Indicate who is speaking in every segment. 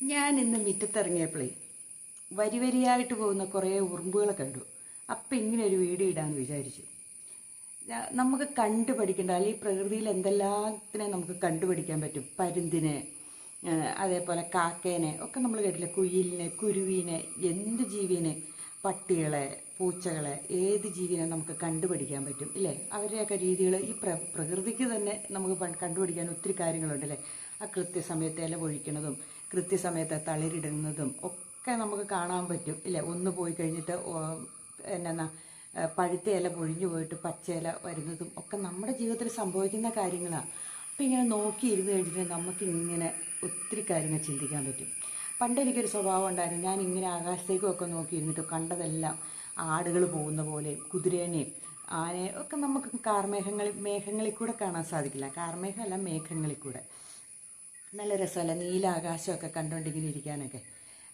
Speaker 1: ഞാൻ ഇന്ന് മുറ്റത്തിറങ്ങിയപ്പോഴേ വരി വരിയായിട്ട് പോകുന്ന കുറേ ഉറുമ്പുകളെ കണ്ടു. അപ്പം ഇങ്ങനെ ഒരു വീഡിയോ ഇടാമെന്ന് വിചാരിച്ചു. നമുക്ക് കണ്ടു കണ്ടുപഠിക്കേണ്ട അല്ലെങ്കിൽ പ്രകൃതിയിൽ എന്തെല്ലാത്തിനെ നമുക്ക് കണ്ടുപഠിക്കാൻ പറ്റും? പരുന്തിനെ അതേപോലെ കാക്കേനെ ഒക്കെ നമ്മൾ കേട്ടില്ല? കുയിലിനെ കുരുവിനെ എന്ത് ജീവിനെ പട്ടികളെ പൂച്ചകളെ ഏത് ജീവിനെ നമുക്ക് കണ്ടുപഠിക്കാൻ പറ്റും? ഇല്ലേ? അവരുടെയൊക്കെ രീതികൾ ഈ പ്ര പ്രകൃതിക്ക് തന്നെ നമുക്ക് കണ്ടുപിടിക്കാൻ ഒത്തിരി കാര്യങ്ങളുണ്ടല്ലേ ആ കൃത്യസമയത്ത് ഇല പൊഴിക്കണതും കൃത്യസമയത്ത് തളിരിടുന്നതും ഒക്കെ നമുക്ക് കാണാൻ പറ്റും. ഇല്ലേ? ഒന്ന് പോയി കഴിഞ്ഞിട്ട് എന്നാ പഴുത്ത ഇല പൊഴിഞ്ഞു പോയിട്ട് പച്ച ഇല വരുന്നതും ഒക്കെ നമ്മുടെ ജീവിതത്തിൽ സംഭവിക്കുന്ന കാര്യങ്ങളാണ് അപ്പം ഇങ്ങനെ നോക്കിയിരുന്ന് കഴിഞ്ഞിട്ട് നമുക്ക് ഇങ്ങനെ ഒത്തിരി കാര്യങ്ങൾ ചിന്തിക്കാൻ പറ്റും. പണ്ട് എനിക്കൊരു സ്വഭാവം ഉണ്ടായിരുന്നു. ഞാൻ ഇങ്ങനെ ആകാശത്തേക്കൊക്കെ നോക്കിയിരുന്നിട്ട് കണ്ടതെല്ലാം ആടുകൾ പോകുന്ന പോലെയും കുതിരേനെയും ആനയെ ഒക്കെ നമുക്ക് കാർമേഘങ്ങളിൽ മേഘങ്ങളിൽ കൂടെ കാണാൻ സാധിക്കില്ല. കാർമേഘമല്ല മേഘങ്ങളിൽ കൂടെ. നല്ല രസമല്ല? നീലാകാശമൊക്കെ കണ്ടുകൊണ്ടിങ്ങനെ ഇരിക്കാനൊക്കെ.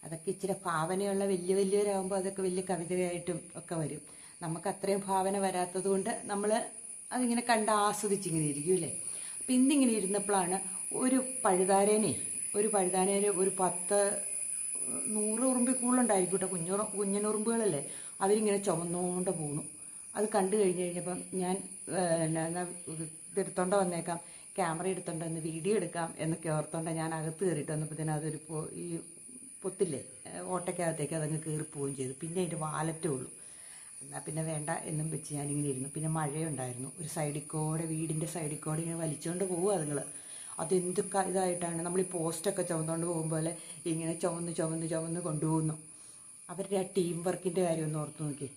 Speaker 1: അതൊക്കെ ഇച്ചിരി ഭാവനയുള്ള വലിയ വലിയവരാകുമ്പോൾ അതൊക്കെ വലിയ കവിതയായിട്ടും ഒക്കെ വരും. നമുക്ക് അത്രയും ഭാവന വരാത്തത് കൊണ്ട് നമ്മൾ അതിങ്ങനെ കണ്ട് ആസ്വദിച്ചിങ്ങനെ ഇരിക്കൂലേ അപ്പം ഇന്നിങ്ങനെ ഇരുന്നപ്പോഴാണ് ഒരു പഴുതാരേനെ ഒരു പഴുതാനേനെ ഒരു പത്ത് നൂറ് ഉറുമ്പിൽ കൂടുതലുണ്ടായിരിക്കും കേട്ടോ. കുഞ്ഞുറ കുഞ്ഞനുറുമ്പുകളല്ലേ? അവരിങ്ങനെ ചുമന്നുകൊണ്ട് പോണു അത് കണ്ടു കഴിഞ്ഞ് കഴിഞ്ഞപ്പം ഞാൻ ഇതെടുത്തോണ്ട് വന്നേക്കാം. ക്യാമറ എടുത്തോണ്ട് ഒന്ന് വീഡിയോ എടുക്കാം എന്നൊക്കെ ഓർത്തോണ്ട് ഞാൻ അകത്ത് കയറിയിട്ട് വന്നപ്പോഴത്തേനും അതൊരു ഈ പൊത്തില്ലേ ഓട്ടയ്ക്കകത്തേക്ക് അതങ്ങ് കയറി പോവുകയും ചെയ്തു. പിന്നെ അതിന്റെ വാലറ്റേ ഉള്ളൂ. എന്നാൽ പിന്നെ വേണ്ട എന്നും വെച്ച് ഞാനിങ്ങനെ ഇരുന്നു. പിന്നെ മഴയുണ്ടായിരുന്നു. ഒരു സൈഡിൽ കൂടെ വീടിന്റെ സൈഡിൽ കൂടെ ഇങ്ങനെ വലിച്ചുകൊണ്ട് പോവുക അതുങ്ങൾ അതെന്ത് ഇതായിട്ടാണ്? നമ്മൾ ഈ പോസ്റ്റൊക്കെ ചുമന്നുകൊണ്ട് പോകുമ്പോൾ ഇങ്ങനെ ചുമന്ന് ചുമന്ന് ചുമന്ന് കൊണ്ടുപോകുന്നു. അവരുടെ ആ ടീം വർക്കിന്റെ കാര്യം ഒന്ന് ഓർത്ത് നോക്കി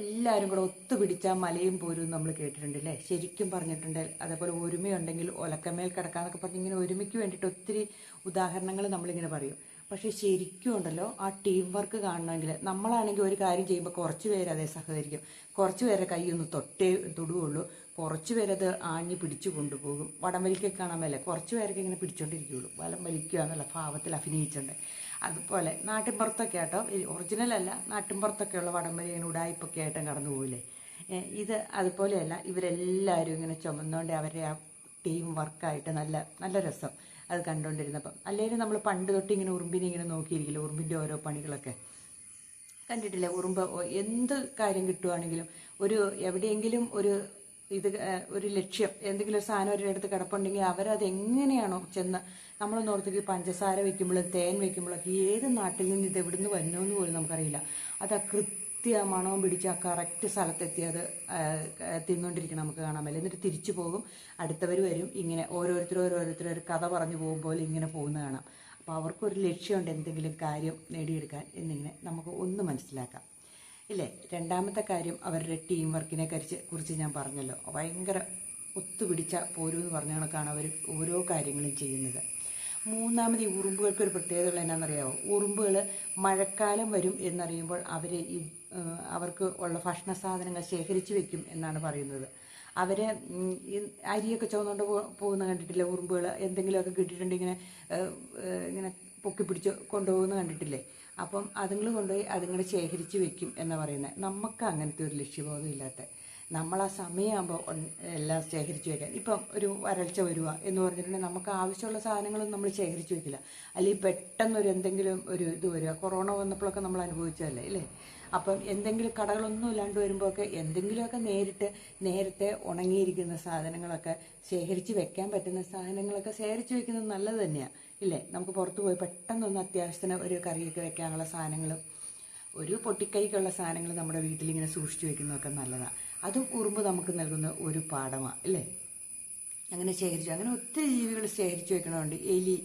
Speaker 1: എല്ലാവരും കൂടെ ഒത്തുപിടിച്ചാൽ മലയും പോരും നമ്മൾ കേട്ടിട്ടുണ്ട് അല്ലേ ശരിക്കും പറഞ്ഞിട്ടുണ്ട്. അതേപോലെ ഒരുമയുണ്ടെങ്കിൽ ഒലക്കമേൽ കിടക്കാന്നൊക്കെ പറഞ്ഞ് ഇങ്ങനെ ഒരുമയ്ക്ക് വേണ്ടിയിട്ട് ഒത്തിരി ഉദാഹരണങ്ങൾ നമ്മളിങ്ങനെ പറയും. പക്ഷേ ശരിക്കും ഉണ്ടല്ലോ ആ ടീം വർക്ക് കാണണമെങ്കിൽ നമ്മളാണെങ്കിൽ ഒരു കാര്യം ചെയ്യുമ്പോൾ കുറച്ച് പേര് അതേ സഹകരിക്കും. കുറച്ച് പേരെ കൈ ഒന്ന് തൊട്ടേ തൊടുകയുള്ളൂ കുറച്ച് പേരത് ആഞ്ഞു പിടിച്ചു കൊണ്ടുപോകും. വടംവലിക്കൊക്കെ കാണാൻ മേലെ കുറച്ച് പേരൊക്കെ ഇങ്ങനെ പിടിച്ചോണ്ടിരിക്കുകയുള്ളൂ വലം വലിക്കുക എന്നുള്ള ഭാവത്തിൽ അഭിനയിച്ചിട്ടുണ്ട്. അതുപോലെ നാട്ടിൻപുറത്തൊക്കെ ആട്ടോ. ഒറിജിനൽ അല്ല നാട്ടിൻപുറത്തൊക്കെയുള്ള വടംവലിയാണ് ഉടായ്പൊക്കെ ആയിട്ടും കടന്നു പോകില്ലേ ഇത് അതുപോലെയല്ല ഇവരെല്ലാവരും ഇങ്ങനെ ചുമന്നുകൊണ്ട് അവരുടെ ആ ടീം വർക്കായിട്ട് നല്ല നല്ല രസം അത് കണ്ടുകൊണ്ടിരുന്നപ്പം അല്ലെങ്കിൽ നമ്മൾ പണ്ട് തൊട്ട് ഇങ്ങനെ ഉറുമ്പിനെ ഇങ്ങനെ നോക്കിയിരിക്കില്ല ഉറുമ്പിന്റെ ഓരോ പണികളൊക്കെ? കണ്ടിട്ടില്ലേ? ഉറുമ്പ് എന്ത് കാര്യം കിട്ടുവാണെങ്കിലും ഒരു എവിടെയെങ്കിലും ഒരു ഇത് ഒരു ലക്ഷ്യം എന്തെങ്കിലും ഒരു സാധനം ഒരു അടുത്ത് കിടപ്പുണ്ടെങ്കിൽ അവരത് എങ്ങനെയാണോ ചെന്ന് നമ്മൾ ഓർത്തേക്ക് പഞ്ചസാര വെക്കുമ്പോഴും തേൻ വെക്കുമ്പോഴൊക്കെ ഏത് നാട്ടിൽ നിന്ന് ഇത് എവിടുന്ന് വരുന്നു എന്ന് പോലും നമുക്കറിയില്ല. അത് ആ കൃത്യ മണവും പിടിച്ച് ആ കറക്റ്റ് സ്ഥലത്തെത്തി അത് തിന്നുകൊണ്ടിരിക്കണം നമുക്ക് കാണാൻ പറ്റില്ല എന്നിട്ട് തിരിച്ചു പോകും. അടുത്തവർ വരും. ഇങ്ങനെ ഓരോരുത്തർ ഓരോരുത്തർ ഒരു കഥ പറഞ്ഞു പോകും പോലെ ഇങ്ങനെ പോകുന്ന കാണാം. അപ്പോൾ അവർക്കൊരു ലക്ഷ്യമുണ്ട് എന്തെങ്കിലും കാര്യം നേടിയെടുക്കാൻ എന്നിങ്ങനെ നമുക്ക് ഒന്ന് മനസ്സിലാക്കാം. ഇല്ലേ? രണ്ടാമത്തെ കാര്യം അവരുടെ ടീം വർക്കിനെ കുറിച്ച് കുറിച്ച് ഞാൻ പറഞ്ഞല്ലോ. ഭയങ്കര ഒത്തുപിടിച്ച പോരും എന്ന് പറഞ്ഞ കണക്കാണ് അവർ ഓരോ കാര്യങ്ങളും ചെയ്യുന്നത്. മൂന്നാമത് ഈ ഉറുമ്പുകൾക്ക് ഒരു പ്രത്യേകത എന്നാണെന്നറിയാമോ ഉറുമ്പുകൾ മഴക്കാലം വരും എന്നറിയുമ്പോൾ അവർ ഈ അവർക്ക് ഉള്ള ഭക്ഷണ സാധനങ്ങൾ ശേഖരിച്ചു വെക്കും എന്നാണ് പറയുന്നത്. അവർ അരിയൊക്കെ ചുവന്നുകൊണ്ട് പോകുന്ന കണ്ടിട്ടില്ലേ ഉറുമ്പുകൾ എന്തെങ്കിലുമൊക്കെ കിട്ടിയിട്ടുണ്ടെങ്കിൽ ഇങ്ങനെ പൊക്കി പിടിച്ച് കൊണ്ടുപോകുന്ന കണ്ടിട്ടില്ലേ? അപ്പം അതുങ്ങൾ കൊണ്ടുപോയി അതുങ്ങൾ ശേഖരിച്ച് വെക്കും എന്ന് പറയുന്നത് നമുക്ക് അങ്ങനത്തെ ഒരു ലക്ഷ്യബോധം ഇല്ലാത്ത. നമ്മൾ ആ സമയമാകുമ്പോൾ എല്ലാം ശേഖരിച്ച് വെക്കാൻ. ഇപ്പം ഒരു വരൾച്ച വരിക എന്ന് പറഞ്ഞിട്ടുണ്ടെങ്കിൽ നമുക്ക് ആവശ്യമുള്ള സാധനങ്ങളൊന്നും നമ്മൾ ശേഖരിച്ച് വെക്കില്ല. അല്ലെങ്കിൽ പെട്ടെന്നൊരു എന്തെങ്കിലും ഒരു ഇത് വരിക. കൊറോണ വന്നപ്പോഴൊക്കെ നമ്മൾ അനുഭവിച്ചതല്ലേ അല്ലേ അപ്പം എന്തെങ്കിലും കടകളൊന്നും ഇല്ലാണ്ട് വരുമ്പോഴൊക്കെ എന്തെങ്കിലുമൊക്കെ നേരിട്ട് നേരത്തെ ഉണങ്ങിയിരിക്കുന്ന സാധനങ്ങളൊക്കെ ശേഖരിച്ച് വെക്കാൻ പറ്റുന്ന സാധനങ്ങളൊക്കെ ശേഖരിച്ച് വെക്കുന്നത് നല്ലത് തന്നെയാണ് ഇല്ലേ? നമുക്ക് പുറത്ത് പോയി പെട്ടെന്നൊന്ന് അത്യാവശ്യത്തിന് ഒരു കറിയൊക്കെ വെക്കാനുള്ള സാധനങ്ങളും ഒരു പൊട്ടിക്കൈക്കുള്ള സാധനങ്ങൾ നമ്മുടെ വീട്ടിലിങ്ങനെ സൂക്ഷിച്ചു വെക്കുന്നതൊക്കെ നല്ലതാണ് അതും ഉറുമ്പ് നമുക്ക് നൽകുന്ന ഒരു പാഠമാണ് അല്ലേ അങ്ങനെ ശേഖരിച്ചു. അങ്ങനെ ഒത്തിരി ജീവികൾ ശേഖരിച്ചു വെക്കണമുണ്ട്. എലി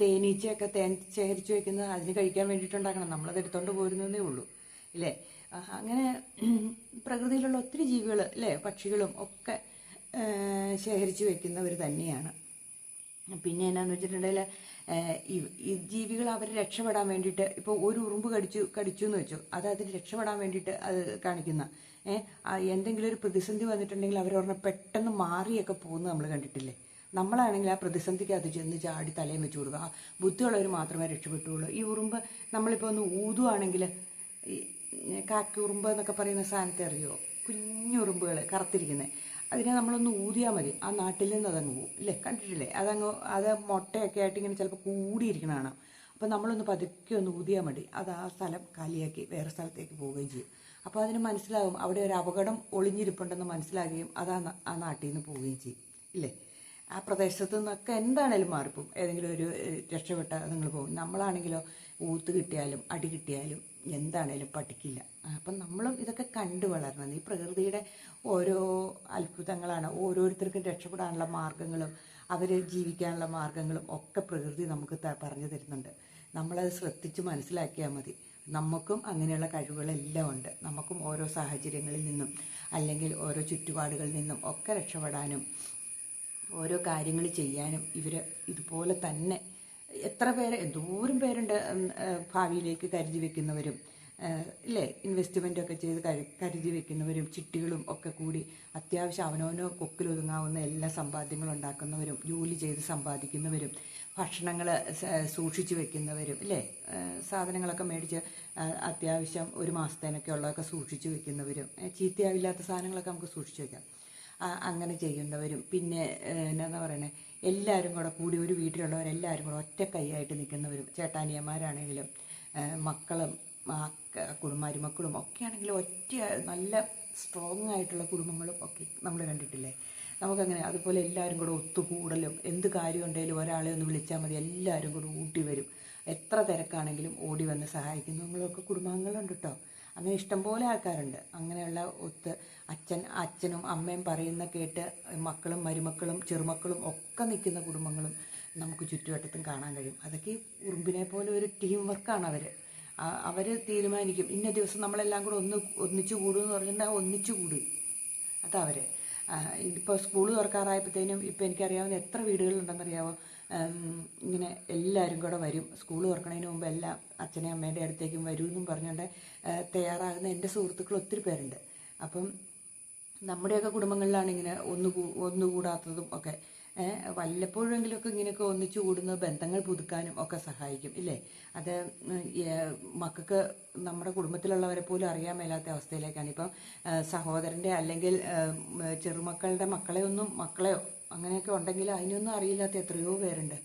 Speaker 1: തേനീച്ചയൊക്കെ തേൻ ശേഖരിച്ചു വെക്കുന്നത് അതിന് കഴിക്കാൻ വേണ്ടിയിട്ടുണ്ടാക്കണം. നമ്മളത് എടുത്തോണ്ട് പോരുന്നതേ ഉള്ളൂ ഇല്ലേ? അങ്ങനെ പ്രകൃതിയിലുള്ള ഒത്തിരി ജീവികൾ അല്ലേ പക്ഷികളും ഒക്കെ ശേഖരിച്ചു വെക്കുന്നവർ തന്നെയാണ്. പിന്നെ എന്നാന്ന് വെച്ചിട്ടുണ്ടെങ്കിൽ ഈ ജീവികൾ അവർ രക്ഷപ്പെടാൻ വേണ്ടിയിട്ട് ഇപ്പോൾ ഒരു ഉറുമ്പ് കടിച്ചു കടിച്ചു എന്ന് വെച്ചു അത് അതിന് രക്ഷപ്പെടാൻ വേണ്ടിയിട്ട് അത് കാണിക്കുന്ന. എന്തെങ്കിലും ഒരു പ്രതിസന്ധി വന്നിട്ടുണ്ടെങ്കിൽ അവരൊരെണ്ണം പെട്ടെന്ന് മാറിയൊക്കെ പോകുന്നത് നമ്മൾ കണ്ടിട്ടില്ലേ? നമ്മളാണെങ്കിൽ ആ പ്രതിസന്ധിക്ക് അത് ചെന്ന് ചാടി തലയും വെച്ച് കൊടുക്കുക. ബുദ്ധിയുള്ളവർ മാത്രമേ രക്ഷപ്പെട്ടുള്ളൂ. ഈ ഉറുമ്പ് നമ്മളിപ്പോൾ ഒന്ന് ഊതുവാണെങ്കിൽ കാക്കി ഉറുമ്പ് എന്നൊക്കെ പറയുന്ന സാധനത്തെ അറിയുമോ കുഞ്ഞുറുമ്പുകൾ കറുത്തിരിക്കുന്നത് അതിനെ നമ്മളൊന്ന് ഊതിയാൽ മതി. ആ നാട്ടിൽ നിന്ന് അതങ്ങ് പോകും ഇല്ലേ കണ്ടിട്ടില്ലേ? അതങ്ങ് അത് മുട്ടയൊക്കെ ആയിട്ട് ഇങ്ങനെ ചിലപ്പോൾ കൂടിയിരിക്കണ കാണാം. അപ്പോൾ നമ്മളൊന്ന് പതുക്കെ ഒന്ന് ഊതിയാൽ മതി. അത് ആ സ്ഥലം കാലിയാക്കി വേറെ സ്ഥലത്തേക്ക് പോവുകയും ചെയ്യും. അപ്പോൾ അതിന് മനസ്സിലാകും. അവിടെ ഒരു അപകടം ഒളിഞ്ഞിരിപ്പുണ്ടെന്ന് മനസ്സിലാകുകയും അത് ആ നാട്ടിൽ നിന്ന് പോവുകയും ചെയ്യും. ഇല്ലേ? ആ പ്രദേശത്ത് നിന്നൊക്കെ എന്താണേലും മാറിപ്പോവും. ഏതെങ്കിലും ഒരു രക്ഷപ്പെട്ട നിങ്ങൾ പോകും. നമ്മളാണെങ്കിലോ ഊത്ത് കിട്ടിയാലും അടി കിട്ടിയാലും എന്താണേലും പഠിക്കില്ല അപ്പം നമ്മളും ഇതൊക്കെ കണ്ടു വളർന്നത് ഈ പ്രകൃതിയുടെ ഓരോ അത്ഭുതങ്ങളാണ് ഓരോരുത്തർക്കും രക്ഷപ്പെടാനുള്ള മാർഗങ്ങളും അവർ ജീവിക്കാനുള്ള മാർഗങ്ങളും ഒക്കെ പ്രകൃതി നമുക്ക് പറഞ്ഞു തരുന്നുണ്ട്. നമ്മളത് ശ്രദ്ധിച്ച് മനസ്സിലാക്കിയാൽ മതി. നമുക്കും അങ്ങനെയുള്ള കഴിവുകളെല്ലാം ഉണ്ട്. നമുക്കും ഓരോ സാഹചര്യങ്ങളിൽ നിന്നും അല്ലെങ്കിൽ ഓരോ ചുറ്റുപാടുകളിൽ നിന്നും ഒക്കെ രക്ഷപ്പെടാനും ഓരോ കാര്യങ്ങൾ ചെയ്യാനും ഇവർ ഇതുപോലെ തന്നെ എത്ര പേര് എന്തോരം പേരുണ്ട് ഭാവിയിലേക്ക് കരുതി വെക്കുന്നവരും. ഇല്ലേ ഇൻവെസ്റ്റ്മെന്റ് ഒക്കെ ചെയ്ത് കരുതി വെക്കുന്നവരും ചിട്ടികളും ഒക്കെ കൂടി അത്യാവശ്യം അവനവനോ കൊക്കിലൊതുങ്ങാവുന്ന എല്ലാ സമ്പാദ്യങ്ങളും ഉണ്ടാക്കുന്നവരും ജോലി ചെയ്ത് സമ്പാദിക്കുന്നവരും ഭക്ഷണങ്ങൾ സൂക്ഷിച്ചു വെക്കുന്നവരും ഇല്ലേ സാധനങ്ങളൊക്കെ മേടിച്ച് അത്യാവശ്യം ഒരു മാസത്തേനൊക്കെ ഉള്ളതൊക്കെ സൂക്ഷിച്ചു വെക്കുന്നവരും ചീത്തയാവില്ലാത്ത സാധനങ്ങളൊക്കെ നമുക്ക് സൂക്ഷിച്ചു വെക്കാം. അങ്ങനെ ചെയ്യുന്നവരും പിന്നെ എന്നാ പറയണേ എല്ലാവരും കൂടെ കൂടി ഒരു വീട്ടിലുള്ളവരെല്ലാവരും കൂടെ ഒറ്റ കൈയായിട്ട് നിൽക്കുന്നവരും ചേട്ടാനിയന്മാരാണെങ്കിലും മക്കളും മക്ക- കുടുംബ മരുമക്കളും ഒക്കെ ആണെങ്കിൽ ഒറ്റ നല്ല സ്ട്രോങ് ആയിട്ടുള്ള കുടുംബങ്ങളും ഒക്കെ നമ്മൾ കണ്ടിട്ടില്ലേ? നമുക്കങ്ങനെ അതുപോലെ എല്ലാവരും കൂടെ ഒത്തുകൂടലും എന്ത് കാര്യം ഉണ്ടെങ്കിലും ഒരാളെ ഒന്ന് വിളിച്ചാൽ മതി എല്ലാവരും കൂടെ ഊട്ടി വരും. എത്ര തിരക്കാണെങ്കിലും ഓടി വന്ന് സഹായിക്കുന്നു. നമ്മളൊക്കെ കുടുംബാംഗങ്ങളുണ്ട് കേട്ടോ അങ്ങനെ ഇഷ്ടംപോലെ ആൾക്കാരുണ്ട്. അങ്ങനെയുള്ള ഒത്ത് അച്ഛൻ അച്ഛനും അമ്മയും പറയുന്ന കേട്ട് മക്കളും മരുമക്കളും ചെറുമക്കളും ഒക്കെ നിൽക്കുന്ന കുടുംബങ്ങളും നമുക്ക് ചുറ്റുവട്ടത്തും കാണാൻ കഴിയും. അതൊക്കെ ഈ ഉറുമ്പിനെ പോലെ ഒരു ടീം വർക്കാണ് അവർ അവർ തീരുമാനിക്കും. ഇന്ന ദിവസം നമ്മളെല്ലാം കൂടെ ഒന്ന് ഒന്നിച്ചു കൂടുമെന്ന് പറഞ്ഞിട്ടുണ്ടെങ്കിൽ ഒന്നിച്ചു കൂടും. അതവർ ഇപ്പോൾ സ്കൂൾ തുറക്കാറായപ്പോഴത്തേനും ഇപ്പോൾ എനിക്കറിയാവുന്ന എത്ര വീടുകളുണ്ടെന്നറിയാവോ? ഇങ്ങനെ എല്ലാവരും കൂടെ വരും. സ്കൂൾ തുറക്കണതിന് മുമ്പ് എല്ലാം അച്ഛനെയും അമ്മേന്റെ അടുത്തേക്കും വരും എന്നും പറഞ്ഞുകൊണ്ട് തയ്യാറാകുന്ന എന്റെ സുഹൃത്തുക്കൾ ഒത്തിരി പേരുണ്ട്. അപ്പം നമ്മുടെയൊക്കെ കുടുംബങ്ങളിലാണ് ഇങ്ങനെ ഒന്ന് ഒന്നുകൂടാത്തതും ഒക്കെ. വല്ലപ്പോഴെങ്കിലുമൊക്കെ ഇങ്ങനെയൊക്കെ ഒന്നിച്ചു കൂടുന്ന ബന്ധങ്ങൾ പുതുക്കാനും ഒക്കെ സഹായിക്കും ഇല്ലേ? അത് മക്കൾക്ക് നമ്മുടെ കുടുംബത്തിലുള്ളവരെ പോലും അറിയാൻ മേലാത്ത അവസ്ഥയിലേക്കാണ്. ഇപ്പം സഹോദരന്റെ അല്ലെങ്കിൽ ചെറുമക്കളുടെ മക്കളെ ഒന്നും മക്കളെയോ അങ്ങനെയൊക്കെ ഉണ്ടെങ്കിൽ അതിനൊന്നും അറിയില്ലാത്ത എത്രയോ പേരുണ്ട്.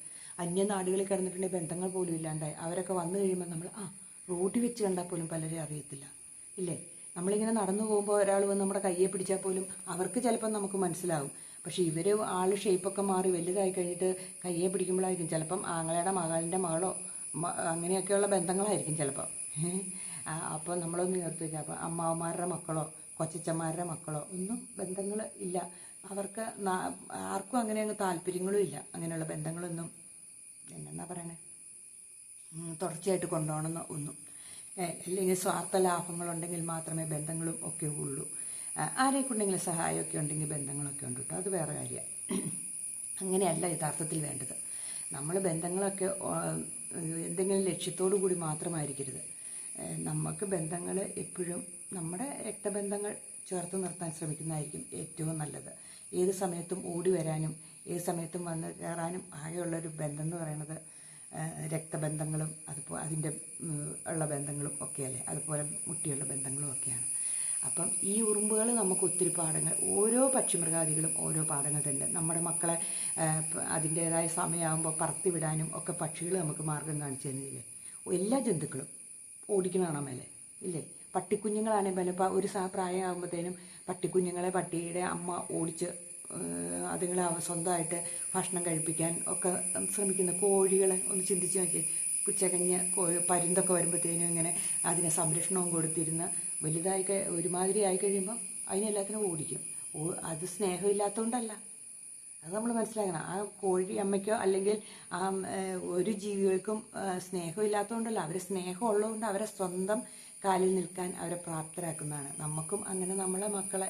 Speaker 1: അന്യനാടുകളിൽ കിടന്നിട്ടുണ്ടെങ്കിൽ ബന്ധങ്ങൾ പോലും ഇല്ലാണ്ടായി. അവരൊക്കെ വന്നു കഴിയുമ്പോൾ നമ്മൾ ആ റോഡിൽ വെച്ച് കണ്ടാൽ പോലും പലരെ അറിയത്തില്ല ഇല്ലേ? നമ്മളിങ്ങനെ നടന്നു പോകുമ്പോൾ ഒരാൾ വന്ന് നമ്മുടെ കയ്യെ പിടിച്ചാൽ പോലും അവർക്ക് ചിലപ്പം നമുക്ക് മനസ്സിലാവും. പക്ഷെ ഇവർ ആൾ ഷേപ്പൊക്കെ മാറി വലുതായി കഴിഞ്ഞിട്ട് കയ്യെ പിടിക്കുമ്പോഴായിരിക്കും. ചിലപ്പം ആങ്ങളയുടെ മകളിന്റെ മകളോ അങ്ങനെയൊക്കെയുള്ള ബന്ധങ്ങളായിരിക്കും ചിലപ്പം. അപ്പോൾ നമ്മളൊന്നും ചേർത്ത് വയ്ക്കുക അപ്പോൾ അമ്മാവന്മാരുടെ മക്കളോ കൊച്ചച്ചന്മാരുടെ മക്കളോ ഒന്നും ബന്ധങ്ങൾ ഇല്ല. അവർക്ക് ആർക്കും അങ്ങനെ അങ്ങ് താല്പര്യങ്ങളും ഇല്ല. അങ്ങനെയുള്ള ബന്ധങ്ങളൊന്നും എന്നാ പറയണേ? തുടർച്ചയായിട്ട് കൊണ്ടുപോകണമെന്ന് ഒന്നും. അല്ലെങ്കിൽ സ്വാർത്ഥ ലാഭങ്ങളുണ്ടെങ്കിൽ മാത്രമേ ബന്ധങ്ങളും ഒക്കെ ഉള്ളൂ. ആ, ആരെ കൊണ്ടെങ്കിലും സഹായമൊക്കെ ഉണ്ടെങ്കിൽ ബന്ധങ്ങളൊക്കെ ഉണ്ട് കേട്ടോ അത് വേറെ കാര്യമാണ് അങ്ങനെയല്ല യഥാർത്ഥത്തിൽ വേണ്ടത്. നമ്മൾ ബന്ധങ്ങളൊക്കെ എന്തെങ്കിലും ലക്ഷ്യത്തോടു കൂടി മാത്രമായിരിക്കരുത്. നമുക്ക് ബന്ധങ്ങൾ എപ്പോഴും നമ്മുടെ രക്തബന്ധങ്ങൾ ചേർത്ത് നിർത്താൻ ശ്രമിക്കുന്നതായിരിക്കും ഏറ്റവും നല്ലത്. ഏത് സമയത്തും ഓടി വരാനും ഏത് സമയത്തും വന്ന് കയറാനും ആകെയുള്ളൊരു ബന്ധം എന്ന് പറയുന്നത് രക്തബന്ധങ്ങളും അതുപോലെ അതിന്റെ ഉള്ള ബന്ധങ്ങളും ഒക്കെയല്ലേ. അതുപോലെ മുട്ടിയുള്ള ബന്ധങ്ങളും ഒക്കെയാണ്. അപ്പം ഈ ഉറുമ്പുകൾ നമുക്ക് ഒത്തിരി പാഠങ്ങൾ ഓരോ പക്ഷിമൃഗാദികളും ഓരോ പാഠങ്ങൾ തന്നെ നമ്മുടെ മക്കളെ അതിന്റേതായ സമയമാകുമ്പോൾ പറത്തി വിടാനും ഒക്കെ പക്ഷികൾ നമുക്ക് മാർഗം കാണിച്ചു തരുന്നില്ലേ? എല്ലാ ജന്തുക്കളും ഓടിക്കണം മേലെ ഇല്ലേ? പട്ടിക്കുഞ്ഞുങ്ങളാണെങ്കിൽ പോലും ഒരു പ്രായമാകുമ്പോഴത്തേനും പട്ടിക്കുഞ്ഞുങ്ങളെ പട്ടിയുടെ അമ്മ ഓടിച്ച് അതുങ്ങളെ സ്വന്തമായിട്ട് ഭക്ഷണം കഴിപ്പിക്കാൻ ഒക്കെ ശ്രമിക്കുന്ന കോഴികളെ ഒന്ന് ചിന്തിച്ച് നോക്കി പുച്ചകഞ്ഞ് കോഴി പരുന്തൊക്കെ വരുമ്പോഴത്തേനും ഇങ്ങനെ അതിനെ സംരക്ഷണവും കൊടുത്തിരുന്ന് വലുതായി ഒരുമാതിരി ആയി കഴിയുമ്പം അതിനെല്ലാത്തിനും ഓടിക്കും. അത് സ്നേഹമില്ലാത്തതുകൊണ്ടല്ല അത് നമ്മൾ മനസ്സിലാക്കണം. ആ കോഴി അമ്മയ്ക്കോ അല്ലെങ്കിൽ ആ ഒരു ജീവികൾക്കും സ്നേഹമില്ലാത്തതുകൊണ്ടല്ല അവരെ സ്നേഹമുള്ളതുകൊണ്ട് അവരെ സ്വന്തം കാലിൽ നിൽക്കാൻ അവരെ പ്രാപ്തരാക്കുന്നതാണ്. നമുക്കും അങ്ങനെ നമ്മളെ മക്കളെ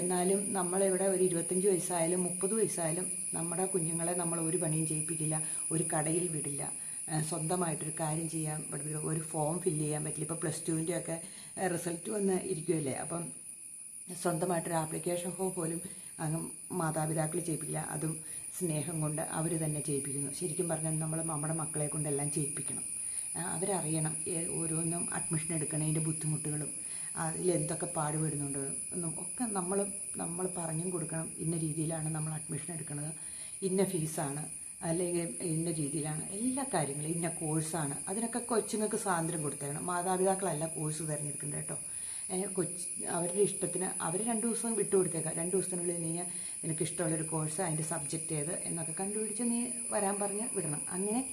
Speaker 1: എന്നാലും നമ്മളിവിടെ ഒരു ഇരുപത്തഞ്ച് വയസ്സായാലും മുപ്പത് വയസ്സായാലും നമ്മുടെ കുഞ്ഞുങ്ങളെ നമ്മൾ ഒരു പണിയും ചെയ്യിപ്പിക്കില്ല. ഒരു കടയിൽ വിടില്ല. സ്വന്തമായിട്ടൊരു കാര്യം ചെയ്യാൻ പഠിപ്പിക്കുക ഒരു ഫോം ഫില്ല് ചെയ്യാൻ പറ്റില്ല. ഇപ്പോൾ പ്ലസ് ടുവിന്റെ ഒക്കെ റിസൾട്ട് വന്ന് ഇരിക്കുമല്ലേ അപ്പം സ്വന്തമായിട്ടൊരു ആപ്ലിക്കേഷൻ ഫോം പോലും അങ്ങ് മാതാപിതാക്കൾ ചെയ്യിപ്പിക്കില്ല അതും സ്നേഹം കൊണ്ട് അവർ തന്നെ ചെയ്യിപ്പിക്കുന്നു. ശരിക്കും പറഞ്ഞാൽ നമ്മൾ നമ്മുടെ മക്കളെ കൊണ്ടെല്ലാം ചെയ്യിപ്പിക്കണം. അവരറിയണം ഓരോന്നും അഡ്മിഷൻ എടുക്കണതിന്റെ ബുദ്ധിമുട്ടുകളും അതിൽ എന്തൊക്കെ പാടുപെടുന്നുണ്ട് എന്നും ഒക്കെ നമ്മൾ നമ്മൾ പറഞ്ഞും കൊടുക്കണം. ഇന്ന രീതിയിലാണ് നമ്മൾ അഡ്മിഷൻ എടുക്കുന്നത്. ഇന്ന ഫീസാണ് അല്ലെങ്കിൽ ഇന്ന രീതിയിലാണ്. എല്ലാ കാര്യങ്ങളും ഇന്ന കോഴ്സാണ്. അതിനൊക്കെ കൊച്ചുങ്ങൾക്ക് സ്വാതന്ത്ര്യം കൊടുത്തേക്കണം. മാതാപിതാക്കളല്ല കോഴ്സ് തിരഞ്ഞെടുക്കുന്നത് കേട്ടോ. കൊച്ച് അവരുടെ ഇഷ്ടത്തിന് അവർ രണ്ട് ദിവസം വിട്ടു കൊടുത്തേക്കാം. രണ്ട് ദിവസത്തിനുള്ളിൽ നീ നിനക്ക് ഇഷ്ടമുള്ളൊരു കോഴ്സ് അതിന്റെ സബ്ജക്റ്റ് ഏത് എന്നൊക്കെ കണ്ടുപിടിച്ച് നീ വരാൻ പറഞ്ഞ് വിടണം. അങ്ങനെ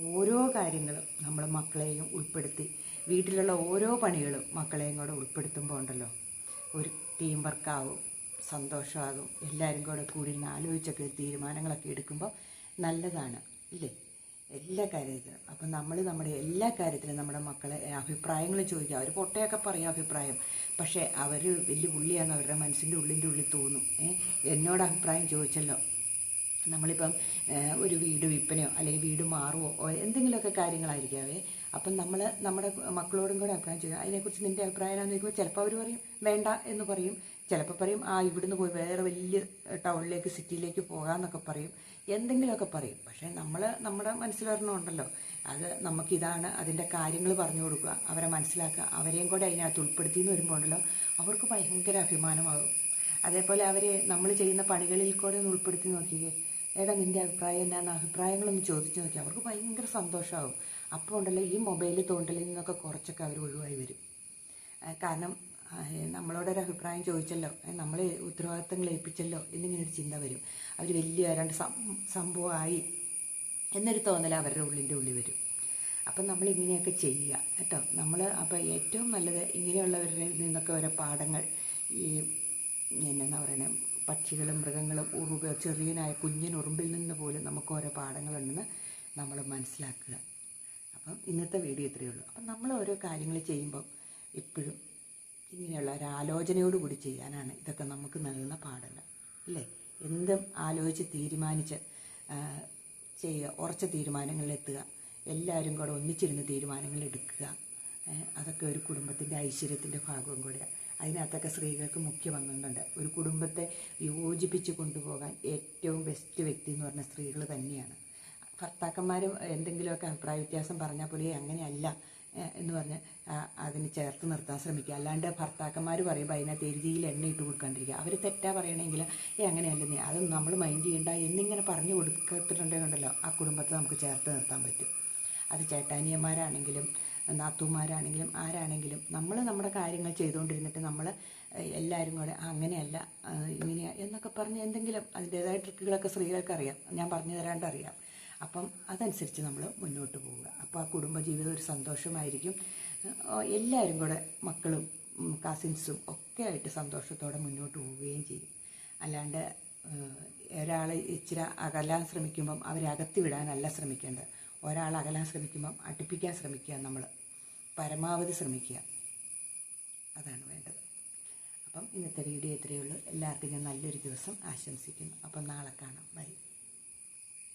Speaker 1: ഓരോ കാര്യങ്ങളും നമ്മൾ മക്കളെയും ഉൾപ്പെടുത്തി. വീട്ടിലുള്ള ഓരോ പണികളും മക്കളെയും കൂടെ ഉൾപ്പെടുത്തുമ്പോൾ ഉണ്ടല്ലോ. ഒരു ടീം വർക്കാവും സന്തോഷമാകും. എല്ലാവരും കൂടെ കൂടി ആലോചിച്ചൊക്കെ തീരുമാനങ്ങളൊക്കെ എടുക്കുമ്പോൾ നല്ലതാണ് ഇല്ലേ? എല്ലാ കാര്യത്തിലും. അപ്പം നമ്മൾ നമ്മുടെ എല്ലാ കാര്യത്തിലും നമ്മുടെ മക്കളെ അഭിപ്രായങ്ങൾ ചോദിക്കുക. അവർ പൊട്ടയൊക്കെ പറയും അഭിപ്രായം. പക്ഷേ അവർ വലിയ ഉള്ളിയാണ് അവരുടെ മനസ്സിന്റെ ഉള്ളിന്റെ ഉള്ളിൽ തോന്നും. എന്നോട് അഭിപ്രായം ചോദിച്ചല്ലോ. നമ്മളിപ്പം ഒരു വീട് വിൽപ്പനയോ അല്ലെങ്കിൽ വീട് മാറുമോ എന്തെങ്കിലുമൊക്കെ കാര്യങ്ങളായിരിക്കാവേ അപ്പം നമ്മൾ നമ്മുടെ മക്കളോടും കൂടെ അഭിപ്രായം ചെയ്യുക അതിനെക്കുറിച്ച് നിന്റെ അഭിപ്രായം എന്ന് ചോദിക്കുമ്പോൾ ചിലപ്പോൾ അവർ പറയും വേണ്ട എന്ന് പറയും. ചിലപ്പോൾ പറയും ആ ഇവിടുന്ന് പോയി വേറെ വലിയ ടൗണിലേക്ക് സിറ്റിയിലേക്ക് പോകാമെന്നൊക്കെ പറയും. എന്തെങ്കിലുമൊക്കെ പറയും. പക്ഷേ നമ്മൾ നമ്മുടെ മനസ്സിലൊരെണ്ണമുണ്ടല്ലോ. അത് നമുക്കിതാണ് അതിന്റെ കാര്യങ്ങൾ പറഞ്ഞു കൊടുക്കുക അവരെ മനസ്സിലാക്കുക അവരെയും കൂടെ അതിനകത്ത് ഉൾപ്പെടുത്തി എന്ന് വരുമ്പോൾ ഉണ്ടല്ലോ അവർക്ക് ഭയങ്കര അഭിമാനമാകും. അതേപോലെ അവർ നമ്മൾ ചെയ്യുന്ന പണികളിൽ കൂടെ ഒന്ന് ഉൾപ്പെടുത്തി നോക്കിയേ എടാ നിന്റെ അഭിപ്രായം എന്നാന്ന് അഭിപ്രായങ്ങളൊന്ന് ചോദിച്ചു നോക്കി. അവർക്ക് ഭയങ്കര സന്തോഷമാകും. അപ്പോൾ ഉണ്ടല്ലോ ഈ മൊബൈൽ തോണ്ടലിൽ നിന്നൊക്കെ കുറച്ചൊക്കെ അവർ ഒഴിവായി വരും. കാരണം നമ്മളോടൊരു അഭിപ്രായം ചോദിച്ചല്ലോ. നമ്മൾ ഉത്തരവാദിത്തങ്ങൾ ഏൽപ്പിച്ചല്ലോ എന്നിങ്ങനെ ഒരു ചിന്ത വരും. അവർ വലിയ രണ്ട് സംഭവമായി എന്നൊരു തോന്നൽ അവരുടെ ഉള്ളിന്റെ ഉള്ളിൽ വരും. അപ്പം നമ്മൾ ഇങ്ങനെയൊക്കെ ചെയ്യുക കേട്ടോ. നമ്മൾ അപ്പോൾ ഏറ്റവും നല്ലത് ഇങ്ങനെയുള്ളവരിൽ നിന്നൊക്കെ ഓരോ പാഠങ്ങൾ ഈ എന്നാ പറയുന്നത് പക്ഷികളും മൃഗങ്ങളും ഉറുമ്പ് ചെറിയനായ കുഞ്ഞിൻ ഉറുമ്പിൽ നിന്ന് പോലും നമുക്ക് ഓരോ പാഠങ്ങളുണ്ടെന്ന് നമ്മൾ മനസ്സിലാക്കുക. അപ്പം ഇന്നത്തെ വീഡിയോ ഇത്രയേ ഉള്ളൂ. അപ്പം നമ്മൾ ഓരോ കാര്യങ്ങൾ ചെയ്യുമ്പം എപ്പോഴും ഇങ്ങനെയുള്ള ഒരു ആലോചനയോടുകൂടി ചെയ്യാനാണ് ഇതൊക്കെ നമുക്ക് നൽകുന്ന പാഠങ്ങൾ. അല്ലേ? എന്തും ആലോചിച്ച് തീരുമാനിച്ച് ചെയ്യുക ഉറച്ച തീരുമാനങ്ങളിലെത്തുക. എല്ലാവരും കൂടെ ഒന്നിച്ചിരുന്ന് തീരുമാനങ്ങൾ എടുക്കുക അതൊക്കെ ഒരു കുടുംബത്തിന്റെ ഐശ്വര്യത്തിന്റെ ഭാഗവും കൂടിയാണ് അതിനകത്തൊക്കെ സ്ത്രീകൾക്ക് മുഖ്യ പങ്കുണ്ട്. ഒരു കുടുംബത്തെ യോജിപ്പിച്ച് കൊണ്ടുപോകാൻ ഏറ്റവും ബെസ്റ്റ് വ്യക്തി എന്ന് പറഞ്ഞ സ്ത്രീകൾ തന്നെയാണ്. ഭർത്താക്കന്മാർ എന്തെങ്കിലുമൊക്കെ അഭിപ്രായ വ്യത്യാസം പറഞ്ഞാൽ പോലും "ഏയ് അങ്ങനെയല്ല. എന്ന് പറഞ്ഞ് അതിന് ചേർത്ത് നിർത്താൻ ശ്രമിക്കുക. അല്ലാണ്ട് ഭർത്താക്കന്മാർ പറയുമ്പോൾ അതിനകത്ത് എരുതിയിൽ എണ്ണ ഇട്ട് കൊടുക്കാണ്ടിരിക്കുക. അവർ തെറ്റാ പറയണമെങ്കിൽ ഏ അങ്ങനെയല്ല നീ അത് നമ്മൾ മൈൻഡ് ചെയ്യണ്ട. എന്നിങ്ങനെ പറഞ്ഞു കൊടുത്തിട്ടുണ്ടെങ്കിലോ ആ കുടുംബത്തെ നമുക്ക് ചേർത്ത് നിർത്താൻ പറ്റും. അത് ചേട്ടാനിയന്മാരാണെങ്കിലും നാത്തൂമാരാണെങ്കിലും ആരാണെങ്കിലും നമ്മൾ നമ്മുടെ കാര്യങ്ങൾ ചെയ്തുകൊണ്ടിരുന്നിട്ട് നമ്മൾ എല്ലാവരും കൂടെ "ആ, അങ്ങനെയല്ല ഇങ്ങനെയാണ് ഇങ്ങനെയാ എന്നൊക്കെ പറഞ്ഞ് എന്തെങ്കിലും അതിന്റേതായ ട്രിക്കുകളൊക്കെ സ്ത്രീകൾക്ക് അറിയാം. ഞാൻ പറഞ്ഞു തരാണ്ട് അറിയാം. അപ്പം അതനുസരിച്ച് നമ്മൾ മുന്നോട്ട് പോവുക. അപ്പോൾ ആ കുടുംബജീവിതം ഒരു സന്തോഷമായിരിക്കും. എല്ലാവരും കൂടെ മക്കളും കസിൻസും ഒക്കെ ആയിട്ട് സന്തോഷത്തോടെ മുന്നോട്ട് പോവുകയും ചെയ്യും. അല്ലാണ്ട് ഒരാൾ ഇച്ചിരി അകലാൻ ശ്രമിക്കുമ്പം അവരെ അകത്തി വിടാനല്ല ശ്രമിക്കേണ്ടത്. ഒരാൾ അകലാൻ ശ്രമിക്കുമ്പം അടുപ്പിക്കാൻ ശ്രമിക്കുക നമ്മൾ പരമാവധി ശ്രമിക്കുക. അതാണ് വേണ്ടത്. അപ്പം ഇന്നത്തെ വീഡിയോ ഇത്രയേ ഉള്ളൂ. എല്ലാവർക്കും ഞാൻ നല്ലൊരു ദിവസം ആശംസിക്കുന്നു. അപ്പം നാളെ കാണാം. ബൈ.